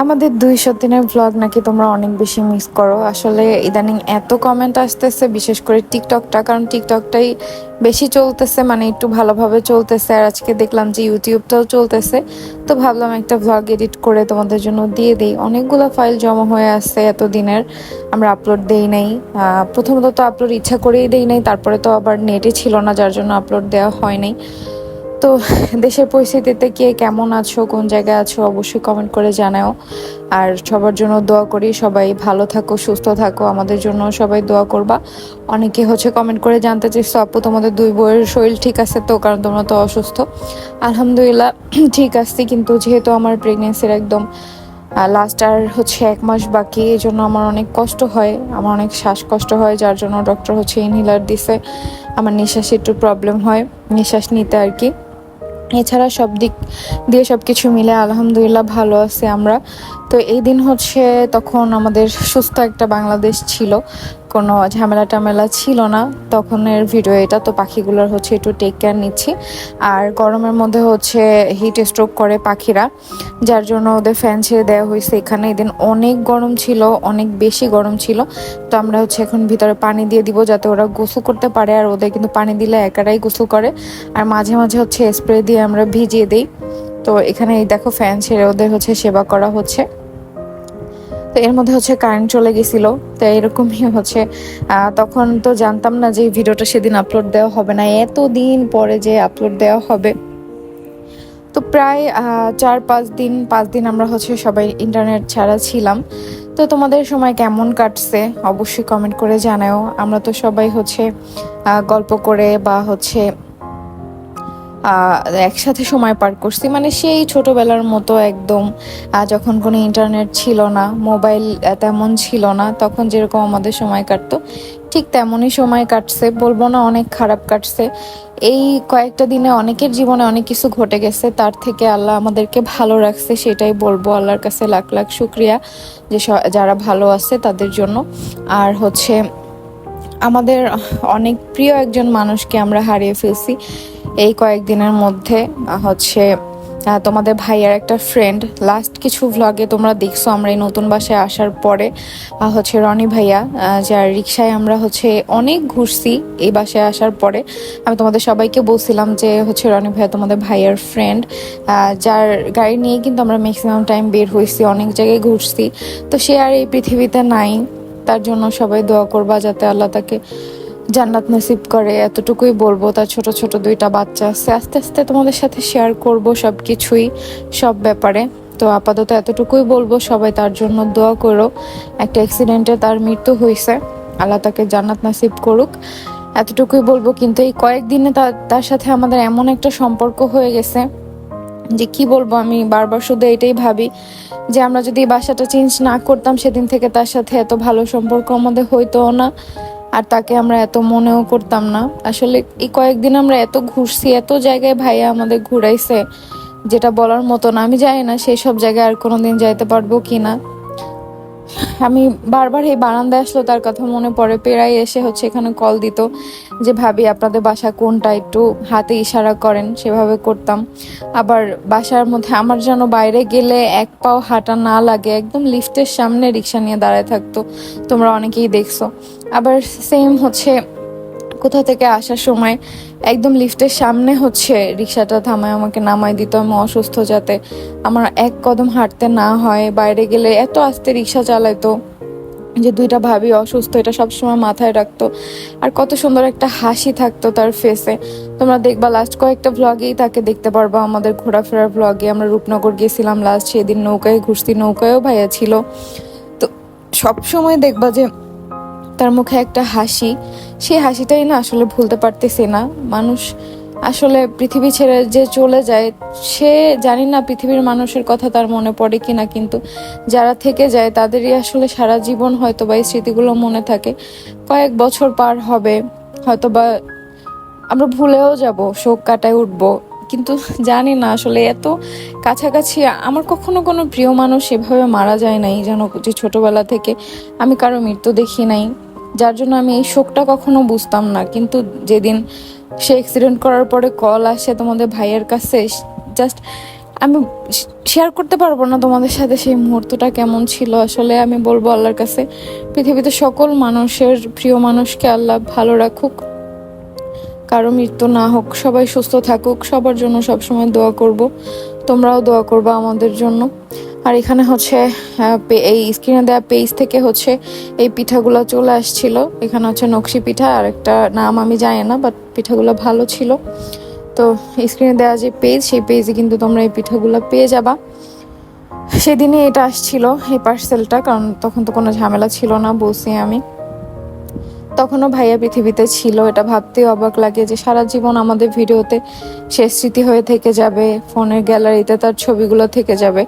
আমাদের দুইশো দিনের ব্লগ নাকি তোমরা অনেক বেশি মিস করো। আসলে ইদানিং এত কমেন্ট আসতেছে, বিশেষ করে টিকটকটা কারণ টিকটকটাই বেশি চলতেছে মানে একটু ভালোভাবে চলতেছে। আর আজকে দেখলাম যে ইউটিউবটাও চলতেছে। তো ভাবলাম একটা ব্লগ এডিট করে তোমাদের জন্য দিয়ে দিই। অনেকগুলো ফাইল জমা হয়ে আছে এত দিনের আমরা আপলোড দেই নাই। প্রথমত তো আপলোড ইচ্ছা করেই দেই নাই, তারপরে তো আবার নেটই ছিল না, যার জন্য আপলোড দেওয়া হয় নাই। তো দেশের পরিস্থিতিতে কে কেমন আছো, কোন জায়গায় আছো, অবশ্যই কমেন্ট করে জানাও। আর সবার জন্য দোয়া করি, সবাই ভালো থাকো, সুস্থ থাকো, আমাদের জন্য সবাই দোয়া করবা। অনেকে হচ্ছে কমেন্ট করে জানতে চাইছো আপু, তোমাদের দুই বইয়ের শরীর ঠিক আছে তো? কারণ তোমরা তো অসুস্থ। আলহামদুলিল্লাহ, ঠিক আছে, কিন্তু যেহেতু আমার প্রেগনেন্সির একদম লাস্ট আর হচ্ছে এক মাস বাকি, এই জন্য আমার অনেক কষ্ট হয়, আমার অনেক শ্বাসকষ্ট হয়, যার জন্য ডক্টর হচ্ছে ইনহেলার দিছে। আমার নিঃশ্বাসে একটু প্রবলেম হয়, নিঃশ্বাস নিতে আর কি। এছাড়া সব দিক দিয়ে সব কিছু মিলে আলহামদুলিল্লাহ ভালো আছি আমরা। তো এই দিন হচ্ছে তখন আমাদের সুস্থ একটা বাংলাদেশ ছিল। কোনো ঝামেলা টামেলা ছিল না। তখনের ভিডিও এটা, তো পাখিগুলোর হচ্ছে একটু টেক কেয়ার নিচ্ছি। আর গরমের মধ্যে হচ্ছে হিট স্ট্রোক করে পাখিরা, যার জন্য ওদের ফ্যান ছেড়ে দেওয়া হয়েছে এখানে। এদিন অনেক গরম ছিল, অনেক বেশি গরম ছিল। তো আমরা হচ্ছে এখন ভিতরে পানি দিয়ে দিব যাতে ওরা গোসল করতে পারে, আর ওদের কিন্তু পানি দিলে একারাই গোসল করে। আর মাঝে মাঝে হচ্ছে স্প্রে দিয়ে আমরা ভিজিয়ে দিই। তো এখানে এই দেখো ফ্যান ছেড়ে ওদের হচ্ছে সেবা করা হচ্ছে। তো এর মধ্যে হচ্ছে কারেন্ট চলে গেছিল। তো এরকমই হচ্ছে। তখন তো জানতাম না যে ভিডিওটা সেদিন আপলোড দেওয়া হবে না। এত দিন পরে যে আপলোড দেওয়া হবে। তো প্রায় চার, পাঁচ দিন পাঁচ দিন আমরা হচ্ছে সবাই ইন্টারনেট ছাড়া ছিলাম। তো তোমাদের সময় কেমন কাটছে? অবশ্যই কমেন্ট করে জানাও। আমরা তো সবাই হচ্ছে গল্প করে বা হচ্ছে একসাথে সময় পার করছি। মানে সেই ছোটবেলার মতো একদম যখন কোনো ইন্টারনেট ছিল না মোবাইল তেমন ছিল না, তখন যেরকম আমাদের সময় কাটতো, ঠিক তেমনই সময় কাটছে। বলব না অনেক খারাপ কাটছে। এই কয়েকটা দিনে অনেকের জীবনে অনেক কিছু ঘটে গেছে, তার থেকে আল্লাহ আমাদেরকে ভালো রাখছে, সেটাই বলব। আল্লাহর কাছে লাখ লাখ শুক্রিয়া যে যারা ভালো আছে তাদের জন্য। আর হচ্ছে আমাদের অনেক প্রিয় একজন মানুষকে আমরা হারিয়ে ফেলছি। এই কয়েকদিনের মধ্যে হচ্ছে তোমাদের ভাইয়ার একটা ফ্রেন্ড লাস্ট কিছু ভ্লগে তোমরা দেখছ, আমরা এই নতুন বাসায় আসার পরে হচ্ছে রনি ভাইয়া যার রিক্সায় আমরা হচ্ছে অনেক ঘুরছি এই বাসায় আসার পরে। আমি তোমাদের সবাইকে বলছিলাম যে, হচ্ছে রনি ভাইয়া তোমাদের ভাইয়ার ফ্রেন্ড যার গাড়ি নিয়ে কিন্তু আমরা ম্যাক্সিমাম টাইম বের হয়েছি, অনেক জায়গায় ঘুরছি। তো সে আর এই পৃথিবীতে নাই। তার জন্য সবাই দোয়া করবা যাতে আল্লাহ তাকে জান্নাত নসিব করে। এতটুকুই বলব, তার ছোট ছোট দুইটা বাচ্চা আছে। আস্তে আস্তে তোমাদের সাথে শেয়ার করব সব কিছুই সব ব্যাপারে। তো আপাতত এতটুকুই বলব, সবাই তার জন্য দোয়া করো। একটা অ্যাক্সিডেন্টে তার মৃত্যু হয়েছে। আল্লাহ তাকে জান্নাত নসিব করুক। এতটুকুই বলব, কিন্তু এই কয়েকদিনে তার তার সাথে আমাদের এমন একটা সম্পর্ক হয়ে গেছে যে কি বলব আমি বারবার শুধু এটাই ভাবি যে আমরা যদি বাসাটা চেঞ্জ না করতাম সেদিন থেকে তার সাথে এত ভালো সম্পর্ক আমাদের হইতো না, আর তাকে আমরা এত মনেও করতাম না। আসলে এই কয়েকদিন আমরা এত ঘুরছি, এত জায়গায় ভাইয়া আমাদের ঘুরাইছে, যেটা বলার মতো না। আমি জানি না সেই সব জায়গায় আর কোনোদিন যাইতে পারব কি না আমি বারবার এই বারান্দায় আসলো, তার কথা মনে পড়ে। পেরাই এসে হচ্ছে এখানে কল দিত যে, ভাবি, আপনাদের বাসা কোনটা? একটু হাতে ইশারা করেন, সেভাবে করতাম। আবার বাসার মধ্যে আমার যেন বাইরে গেলে এক পাও হাঁটা না লাগে, একদম লিফটের সামনে রিক্সা নিয়ে দাঁড়ায় থাকতো। তোমরা অনেকেই দেখছ। আবার সেম হচ্ছে কোথা থেকে আসার সময় একদম লিফটের সামনে হচ্ছে রিক্সাটা থামায়, আমাকে নামায় দিত, আমি অসুস্থ যাতে আমার এক কদম হাঁটতে না হয়, বাইরে গেলে এত আস্তে রিক্সা চালাইতো যে দুইটা ভাবি অসুস্থ, এটা সবসময় মাথায় রাখতো। আর কত সুন্দর একটা হাসি থাকতো তার ফেসে তোমরা দেখবা লাস্ট কয়েকটা ভ্লগেই তাকে দেখতে পারবা, আমাদের ঘোরাফেরার ভ্লগে আমরা রূপনগর গেছিলাম লাস্ট সেদিন নৌকায়, ঘুরছি, নৌকায়ও ভাইয়া ছিল। তো সব সময় দেখবা যে তার মুখে একটা হাসি। সেই হাসিটাই না আসলে ভুলতে পারতেছি না। মানুষ আসলে পৃথিবী ছেড়ে যে চলে যায়, সে জানি না পৃথিবীর মানুষের কথা তার মনে পড়ে কিনা, কিন্তু যারা থেকে যায় তাদেরই আসলে সারা জীবন হয়তো বা এই স্মৃতিগুলো মনে থাকে। কয়েক বছর পার হবে হয়তো বা আমরা ভুলেও যাব, শোক কাটায় উঠবো। কিন্তু জানি না আসলে এত কাছাকাছি, আমার কখনো কোনো প্রিয় মানুষ এভাবে মারা যায় নাই, যেন যে ছোটবেলা থেকে আমি কারও মৃত্যু দেখি নাই। যার জন্য আমি এই শোকটা কখনো বুঝতাম না। কিন্তু যেদিন সে অ্যাক্সিডেন্ট করার পরে কল আসে তোমাদের ভাইয়ের কাছে জাস্ট আমি শেয়ার করতে পারব না তোমাদের সাথে সেই মুহূর্তটা কেমন ছিল। আসলে আমি বলব আল্লাহর কাছে, পৃথিবীতে সকল মানুষের প্রিয় মানুষকে আল্লাহ ভালো রাখুক, কারও মৃত্যু না হোক, সবাই সুস্থ থাকুক, সবার জন্য সবসময় দোয়া করব, তোমরাও দোয়া করবা আমাদের জন্য। আর এখানে হচ্ছে এই স্ক্রিনে দেওয়া পেজ থেকে হচ্ছে এই পিঠাগুলো চলে আসছিল। এখানে হচ্ছে নকশি পিঠা আর একটা নাম আমি জানি না বাট পিঠাগুলো ভালো ছিল। তো স্ক্রিনে দেওয়া যে পেজ, সেই পেজে কিন্তু তোমরা এই পিঠাগুলো পেয়ে যাবা। সেদিনই এটা আসছিল, এই পার্সেলটা কারণ তখন তো কোনো ঝামেলা ছিল না বসে আমি। তখনও ভাইয়া পৃথিবীতে ছিল। এটা ভাবতেই অবাক লাগে যে সারা জীবন আমাদের ভিডিওতে সে স্মৃতি হয়ে থেকে যাবে, ফোনের গ্যালারিতে তার ছবিগুলো থেকে যাবে।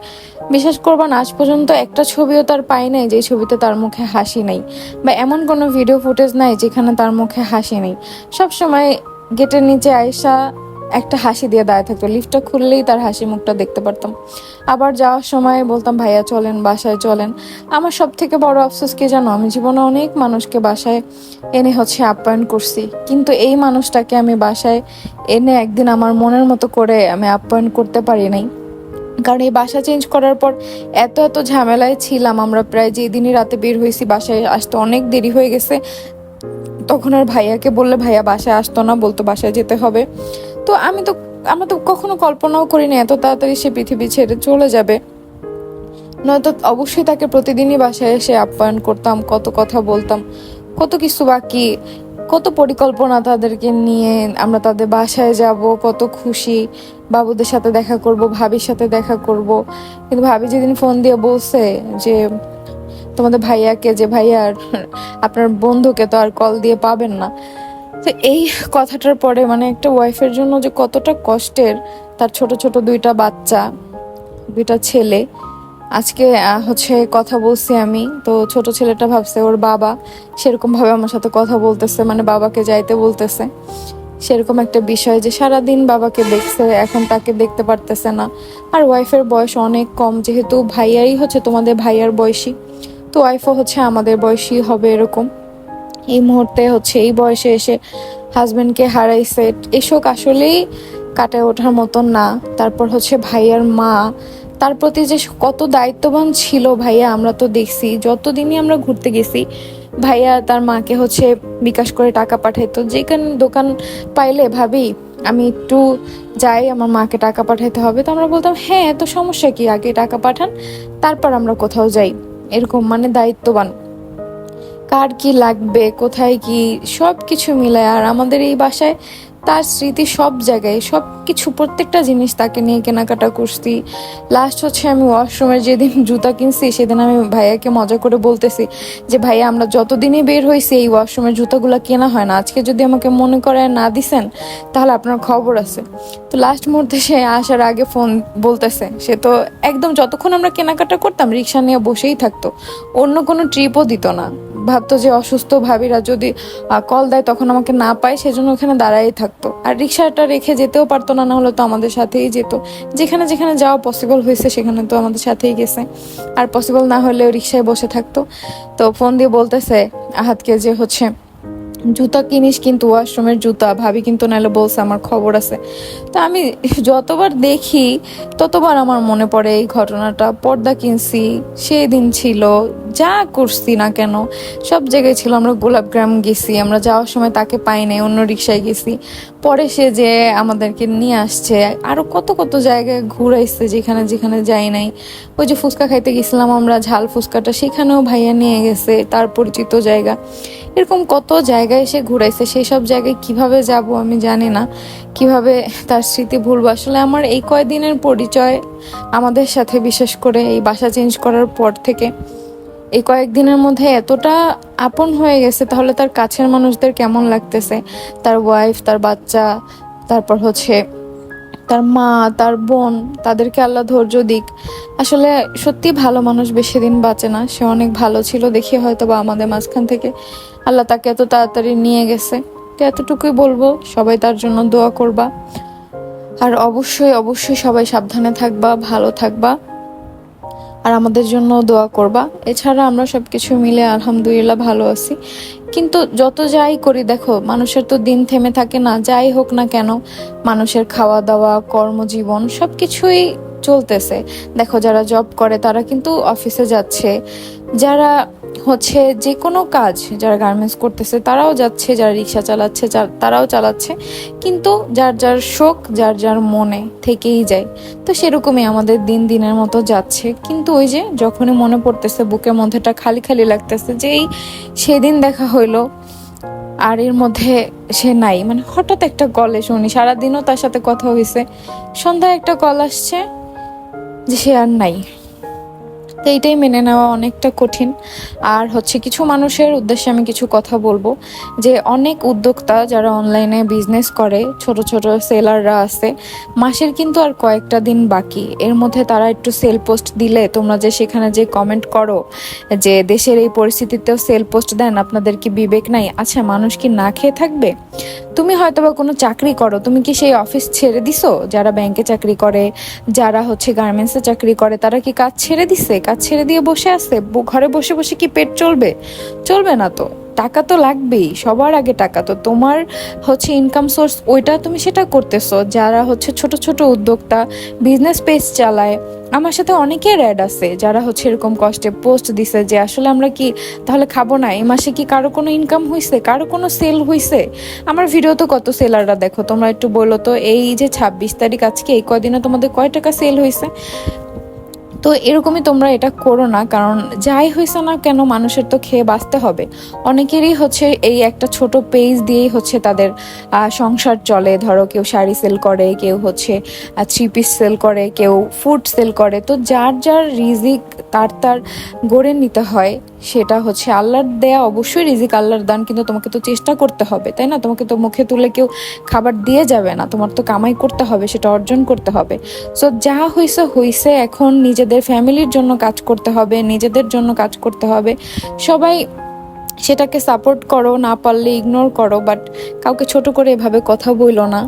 বিশ্বাস করবেন, আজ পর্যন্ত একটা ছবিও তার পাই নাই যে ছবিতে তার মুখে হাসি নেই বা এমন কোনো ভিডিও ফুটেজ নাই যেখানে তার মুখে হাসি নেই। সবসময় গেটের নিচে আয়সা একটা হাসি দিয়ে দাঁড়িয়ে থাকতো। লিফটটা খুললেই তার হাসি মুখটা দেখতে পারতাম। আবার যাওয়ার সময় বলতাম, ভাইয়া চলেন, বাসায় চলেন। আমার সব থেকে বড় আফসোস কি জানো? আমি জীবনে অনেক মানুষকে বাসায় এনে হচ্ছে আপ্যায়ন করছি। কিন্তু এই মানুষটাকে আমি বাসায় এনে একদিন আমার মনের মতো করে আমি আপ্যায়ন করতে পারি নাই। কারণ এই বাসা চেঞ্জ করার পর এত এত ঝামেলায় ছিলাম আমরা প্রায় যেদিনই রাতে বের হয়েছি, বাসায় আসতে অনেক দেরি হয়ে গেছে। তখন আর ভাইয়াকে বললে, ভাইয়া বাসায় আসতো না। বলতো, বাসায় যেতে হবে। তো আমি তো আমরা তো কখনো কল্পনাও করিনি এত তাড়াতাড়ি সে পৃথিবী ছেড়ে চলে যাবে। নয়তো অবশ্যই তাকে প্রতিদিনই বাসায় এসে আপ্যায়ন করতাম, কত কথা বলতাম, কত কিছু বাকি, কত পরিকল্পনা তাদেরকে নিয়ে আমরা তাদের বাসায় যাব, কত খুশি, বাবুদের সাথে দেখা করব, ভাবির সাথে দেখা করব। কিন্তু ভাবি যেদিন ফোন দিয়ে বলছে যে, তোমাদের ভাইয়াকে, যে ভাইয়ার, আপনার বন্ধুকে তো আর কল দিয়ে পাবেন না। তো এই কথাটার পরে মানে একটা ওয়াইফের জন্য যে কতটা কষ্টের তার ছোট ছোট দুইটা বাচ্চা, দুইটা ছেলে। আজকে হচ্ছে কথা বলছি আমি, তো ছোট ছেলেটা ভাবছে ওর বাবা সেরকম ভাবে আমার সাথে কথা বলতেছে মানে বাবাকে যাইতে বলতেছে। সেরকম একটা বিষয় যে সারাদিন বাবাকে দেখছে, এখন তাকে দেখতে পারতেছে না। আর ওয়াইফের বয়স অনেক কম, যেহেতু ভাইয়াই হচ্ছে তোমাদের ভাইয়ার বয়সী, তো ওয়াইফও হচ্ছে আমাদের বয়সী হবে এরকম। এই মুহূর্তে হচ্ছে এই বয়সে এসে হাজবেন্ডকে হারাইছে। এসব আসলেই কাটায় ওঠার মতন না। তারপর হচ্ছে ভাইয়ার মা। তার প্রতি যে কত দায়িত্ববান ছিল ভাইয়া, আমরা তো দেখছি। যতদিনই আমরা ঘুরতে গেছি, ভাইয়া তার মাকে হচ্ছে বিকাশ করে টাকা পাঠাইতো। যেখানে দোকান পাইলে, ভাবি, আমি একটু যাই, আমার মাকে টাকা পাঠাইতে হবে। তো আমরা বলতাম হ্যাঁ তো সমস্যা কি? আগে টাকা পাঠান, তারপর আমরা কোথাও যাই। এরকম মানে দায়িত্ববান। কার কি লাগবে, কোথায় কি সব কিছু মিলায়। আর আমাদের এই বাসায় তার স্মৃতি সব জায়গায় সব কিছু প্রত্যেকটা জিনিস তাকে নিয়ে কেনাকাটা করছি। লাস্ট হচ্ছে আমি ওয়াশরুমের যেদিন জুতা কিনছি, সেদিন আমি ভাইয়াকে মজা করে বলতেছি যে, ভাইয়া, আমরা যতদিনই বের হয়েছি, এই ওয়াশরুমের জুতাগুলো কেনা হয় না। আজকে যদি আমাকে মনে করে না দিছেন, তাহলে আপনার খবর আছে। তো লাস্ট মুহূর্তে সে আসার আগে ফোন বলতেছে। সে তো একদম যতক্ষণ আমরা কেনাকাটা করতাম, রিক্সা নিয়ে বসেই থাকতো। অন্য কোনো ট্রিপও দিত না। ভাবতো যে অসুস্থ ভাবিরা যদি কল দেয় তখন আমাকে না পায়, সেজন্য ওখানে দাঁড়াই থাকতো। আর রিক্সাটা রেখে যেতেও পারতো না না হলে তো আমাদের সাথেই যেত। যেখানে যেখানে যাওয়া পসিবল হয়েছে, সেখানে তো আমাদের সাথেই গেছে। আর পসিবল না হলেও রিক্সায় বসে থাকতো। তো ফোন দিয়ে বলতেছে আহাতকে যে হচ্ছে জুতা কিনিস কিন্তু, ওয়াশরুমের জুতা, ভাবি কিন্তু নাহলে বলছে আমার খবর আছে। তা আমি যতবার দেখি, ততবার আমার মনে পড়ে এই ঘটনাটা, পর্দা কিনছি, সেই দিন ছিল, যা করছি না কেন, সব জায়গায় ছিল, আমরা গোলাপগ্রাম গেছি, আমরা যাওয়ার সময় তাকে পাই নাই, অন্য রিক্সায় গেছি। পরে সে যে আমাদেরকে নিয়ে আসছে, আরও কত কত জায়গায় ঘুরাইছে যেখানে যেখানে যাই নাই। ওই যে ফুচকা খাইতে গেছিলাম আমরা, ঝাল ফুচকাটা সেখানেও ভাইয়া নিয়ে গেছে, তার পরিচিত জায়গা। এরকম কত জায়গায় সে ঘুরাইছে সেই সব জায়গায় কীভাবে যাব আমি জানি না। কীভাবে তার স্মৃতি ভুলবো? আসলে আমার এই কয়দিনের পরিচয় আমাদের সাথে বিশেষ করে এই বাসা চেঞ্জ করার পর থেকে। এই কয়েকদিনের মধ্যে এতটা আপন হয়ে গেছে, তাহলে তার কাছের মানুষদের কেমন লাগতেছে? তার ওয়াইফ তার বাচ্চা, তারপর হচ্ছে তার মা, তার বোন, তাদেরকে আল্লাহ ধৈর্য দিক। আসলে সত্যি ভালো মানুষ বেশি দিন বাঁচে না, সে অনেক ভালো ছিল দেখে হয়তো বা আমাদের মাঝখান থেকে আল্লাহ তাকে এত তাড়াতাড়ি নিয়ে গেছে। তো এতটুকুই বলব, সবাই তার জন্য দোয়া করবা। আর অবশ্যই অবশ্যই সবাই সাবধানে থাকবা, ভালো থাকবা। আর আমাদের জন্য দোয়া করবা। এছাড়া আমরা সব কিছু মিলে আলহামদুলিল্লাহ ভালো আছি। কিন্তু যত যাই করি, দেখো, মানুষের তো দিন থেমে থাকে না, যাই হোক না কেন, মানুষের খাওয়া দাওয়া কর্মজীবন সব কিছুই চলতেছে। দেখো, যারা জব করে, তারা কিন্তু অফিসে যাচ্ছে। যারা হচ্ছে যে কোনো কাজ যারা গার্মেন্টস করতেছে, তারাও যাচ্ছে, যারা রিক্সা চালাচ্ছে তারাও চালাচ্ছে। কিন্তু যার যার শোক, যার যার মনে থেকেই যায়। তো সেরকমই আমাদের দিন দিনের মতো যাচ্ছে। কিন্তু ওই যে যখনই মনে পড়তেছে, বুকের মধ্যেটা খালি খালি লাগতেছে যে এই সেদিন দেখা হইল, আর এর মধ্যে সে নাই। মানে হঠাৎ একটা কল উনি, সারাদিনও তার সাথে কথা হয়েছে সন্ধ্যায় একটা কল আসছে যে সে আর নাই। তো এইটাই মেনে নেওয়া অনেকটা কঠিন। আর হচ্ছে কিছু মানুষের উদ্দেশ্যে আমি কিছু কথা বলব। যে অনেক উদ্যোক্তা যারা অনলাইনে বিজনেস করে, ছোট ছোট সেলাররা আছে, মাসের কিন্তু আর কয়েকটা দিন বাকি। এর মধ্যে তারা একটু সেল পোস্ট দিলে তোমরা যে সেখানে যে কমেন্ট করো, যে দেশের এই পরিস্থিতিতেও সেল পোস্ট দেন, আপনাদের কি বিবেক নাই? আচ্ছা মানুষ কি না খেয়ে থাকবে? তুমি হয়তো বা কোনো চাকরি করো, তুমি কি সেই অফিস ছেড়ে দিছো? যারা ব্যাংকে চাকরি করে, যারা হচ্ছে গার্মেন্টসে চাকরি করে, তারা কি কাজ ছেড়ে দিছে? কাজ ছেড়ে দিয়ে বসে আছে। ঘরে বসে বসে কি পেট চলবে? চলবে না তো। টাকা তো লাগবেই, সবার আগে টাকা। তো তোমার হচ্ছে ইনকাম সোর্স ওইটা তুমি সেটা করতেছো। যারা হচ্ছে ছোট ছোট উদ্যোক্তা বিজনেস পেজ চালায়, আমার সাথে অনেকের অ্যাড আছে, যারা হচ্ছে এরকম কষ্টে পোস্ট দিছে যে, আসলে আমরা কি তাহলে খাব না? এই মাসে কি কারও কোনো ইনকাম হয়েছে কারও কোনো সেল হয়েছে আমার ভিডিও তো কত সেলাররা দেখো, তোমরা একটু বলো তো, এই যে ছাব্বিশ তারিখ আজকে, এই কদিনে তোমাদের কয় টাকা সেল হয়েছে তো এরকমই তোমরা এটা করো না, কারণ যাই হয়েছে না কেন মানুষের তো খেয়ে বাঁচতে হবে। অনেকেরই হচ্ছে এই একটা ছোট পেজ দিয়েই হচ্ছে তাদের সংসার চলে। ধরো কেউ শাড়ি সেল করে, কেউ হচ্ছে থ্রি পিস সেল করে, কেউ ফুড সেল করে। তো যার যার রিজিক তার তার গড়ে নিতে হয়। সেটা হচ্ছে আল্লাহর দেয়া অবশ্যই রিজিক, আল্লাহর দান, কিন্তু তোমাকে তো চেষ্টা করতে হবে, তাই না? তোমাকে তো মুখে তুলে কেউ খাবার দিয়ে যাবে না, তোমার তো কামাই করতে হবে, সেটা অর্জন করতে হবে। সো যা হয়েছে হয়েছে এখন নিজেদের ফ্যামিলির জন্য কাজ করতে হবে, নিজেদের জন্য কাজ করতে হবে। সবাই সেটাকে সাপোর্ট করো, না পারলে ইগনোর করো, বাট কাউকে ছোট করে এভাবে কথা বইলো না।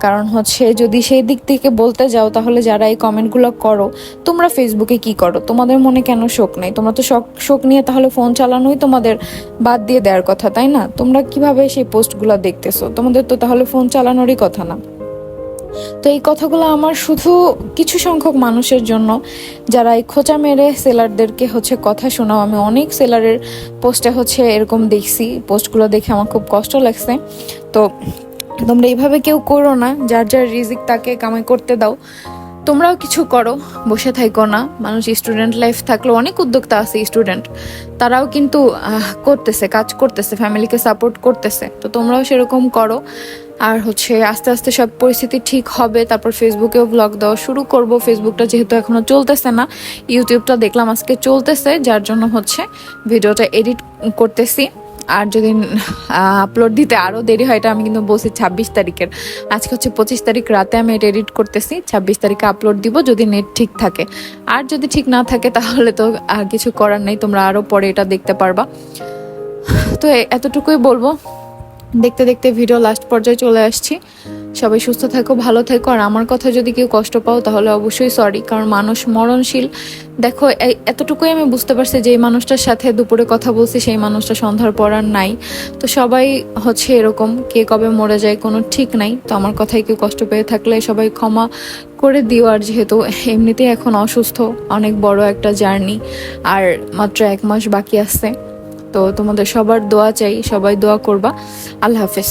কারণ হচ্ছে যদি সেই দিক থেকে বলতে যাও তাহলে যারা এই কমেন্টগুলো করো, তোমরা ফেসবুকে কি করো? তোমাদের মনে কেন শোক নেই? তোমরা তো শোক শোক নিয়ে তাহলে ফোন চালানোই তোমাদের বাদ দিয়ে দেওয়ার কথা, তাই না? তোমরা কীভাবে সেই পোস্টগুলো দেখতেছো? তোমাদের তো তাহলে ফোন চালানোরই কথা না। তো এই কথাগুলো আমার শুধু কিছু সংখ্যক মানুষের জন্য, যারা এই খোঁচা মেরে সেলারদেরকে হচ্ছে কথা শোনাও। আমি অনেক সেলারের পোস্টে হচ্ছে এরকম দেখছি পোস্টগুলো দেখে আমার খুব কষ্ট লাগছে। তো তোমরা এইভাবে কেউ করো না, যার যার রিজিক তাকে কামাই করতে দাও। তোমরাও কিছু করো, বসে থাইকো না। মানুষ স্টুডেন্ট লাইফ থাকলেও অনেক উদ্যোক্তা আছে স্টুডেন্ট তারাও কিন্তু করতেছে, কাজ করতেছে ফ্যামিলিকে সাপোর্ট করতেছে। তো তোমরাও সেরকম করো। আর হচ্ছে আস্তে আস্তে সব পরিস্থিতি ঠিক হবে, তারপর ফেসবুকেও ব্লগ দেওয়া শুরু করব। ফেসবুকটা যেহেতু এখনও চলতেছে না ইউটিউবটা দেখলাম আজকে চলতেছে, যার জন্য হচ্ছে ভিডিওটা এডিট করতেছি। আর যদি আপলোড দিতে আরও দেরি হয়, এটা আমি কিন্তু বসি ছাব্বিশ তারিখের। আজকে হচ্ছে পঁচিশ তারিখ, রাতে আমি এটা এডিট করতেছি। ছাব্বিশ তারিখে আপলোড দিব যদি নেট ঠিক থাকে। আর যদি ঠিক না থাকে, তাহলে তো আর কিছু করার নেই, তোমরা আরও পরে এটা দেখতে পারবা। তো এতটুকুই বলব। দেখতে দেখতে ভিডিও লাস্ট পর্যায়ে চলে আসছি। সবাই সুস্থ থাকো, ভালো থেকো। আর আমার কথা যদি কেউ কষ্ট পাও, তাহলে অবশ্যই সরি কারণ মানুষ মরণশীল। দেখো এতটুকুই আমি বুঝতে পারছি যে এই মানুষটার সাথে দুপুরে কথা বলছি, সেই মানুষটা সন্ধ্যার পর আর নাই। তো সবাই হচ্ছে এরকম, কে কবে মরে যায় কোনো ঠিক নাই। তো আমার কথায় কেউ কষ্ট পেয়ে থাকলে সবাই ক্ষমা করে দিও। আর যেহেতু এমনিতেই এখন অসুস্থ, অনেক বড় একটা জার্নি, আর মাত্র এক মাস বাকি আছে। তো তোমাদের সবার দোয়া চাই, সবাই দোয়া করবা। আল্লাহ হাফেজ।